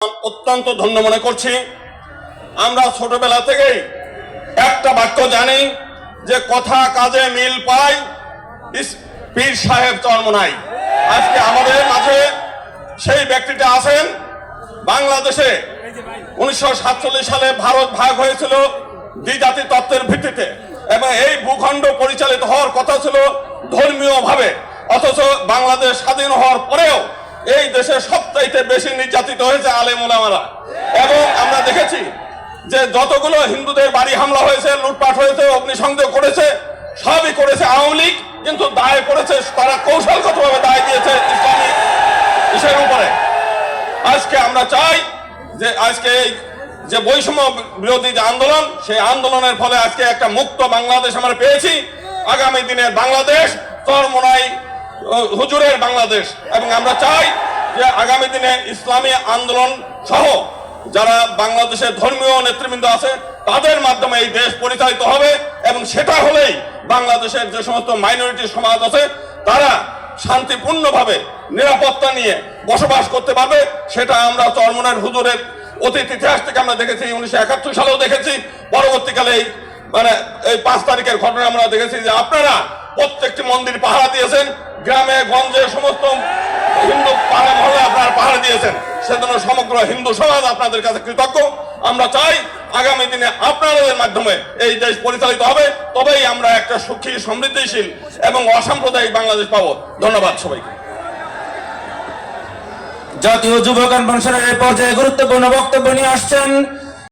অত্যন্ত ধন্য মনে করছি। আমরা ছোটবেলা থেকেই একটা বাক্য জানি যে, কথা কাজে মিল পাই পীর সাহেব চরমনাই আজকে আমাদের মাঝে সেই ব্যক্তিটা আছেন। বাংলাদেশে উনিশশো সাতচল্লিশ সালে ভারত ভাগ হয়েছিল দ্বিজাতি তত্ত্বের ভিত্তিতে এবং এই ভূখণ্ড পরিচালিত হওয়ার কথা ছিল ধর্মীয় ভাবে অথচ বাংলাদেশ স্বাধীন হওয়ার পরেও এই দেশে সবচাইতে বেশি নির্যাতিত হয়েছে আলেম ওলামারা এবং আমরা দেখেছি যে যতগুলো হিন্দুদের বাড়ি হামলা হয়েছে লুটপাট হয়েছে অগ্নিসংযোগ করেছে সবই করেছে আওয়ামী লীগ কিন্তু দায় করেছে তারা কৌশলগতভাবে দায় দিয়েছে ইসলামী ইসের উপরে। আজকে আমরা চাই যে আজকে এই যে বৈষম্য বিরোধী যে আন্দোলন সেই আন্দোলনের ফলে আজকে একটা মুক্ত বাংলাদেশ আমরা পেয়েছি। আগামী দিনের বাংলাদেশ চরমোনাই আহ, হুজুরের বাংলাদেশ। এবং আমরা চাই যে আগামী দিনে ইসলামী আন্দোলন সহ যারা বাংলাদেশের ধর্মীয় নেতৃবৃন্দ আছে, তাদের মাধ্যমে এই দেশ পরিচালিত হবে এবং সেটা হলেই বাংলাদেশের যে সমস্ত মাইনরিটি সমাজ আছে, তারা শান্তিপূর্ণভাবে নিরাপত্তা নিয়ে বসবাস করতে পারবে। সেটা আমরা চরমনের হুজুরের অতীত ইতিহাস থেকে আমরা দেখেছি, উনিশশো একাত্তর সালেও দেখেছি। পরবর্তীকালে এই মানে এই পাঁচ তারিখের ঘটনা আমরা দেখেছি যে আপনারা প্রত্যেকটি মন্দির পাহারা দিয়েছেন। গ্রামে, গঞ্জে, সমস্ত হিন্দু মহলে আপনারা পাহারা দিয়েছেন, সেজন্য সমগ্র হিন্দু সমাজ আপনাদের কাছে কৃতজ্ঞ। আমরা চাই আগামী দিনে আপনাদের মাধ্যমে এই দেশ পরিচালিত হবে, তবেই আমরা একটা সুখী, সমৃদ্ধিশীল এবং অসাম্প্রদায়িক বাংলাদেশ পাবো। ধন্যবাদ সবাইকে। জাতীয় যুব কনভেনশনের এই পর্যায়ে গুরুত্বপূর্ণ বক্তব্য নিয়ে আসছেন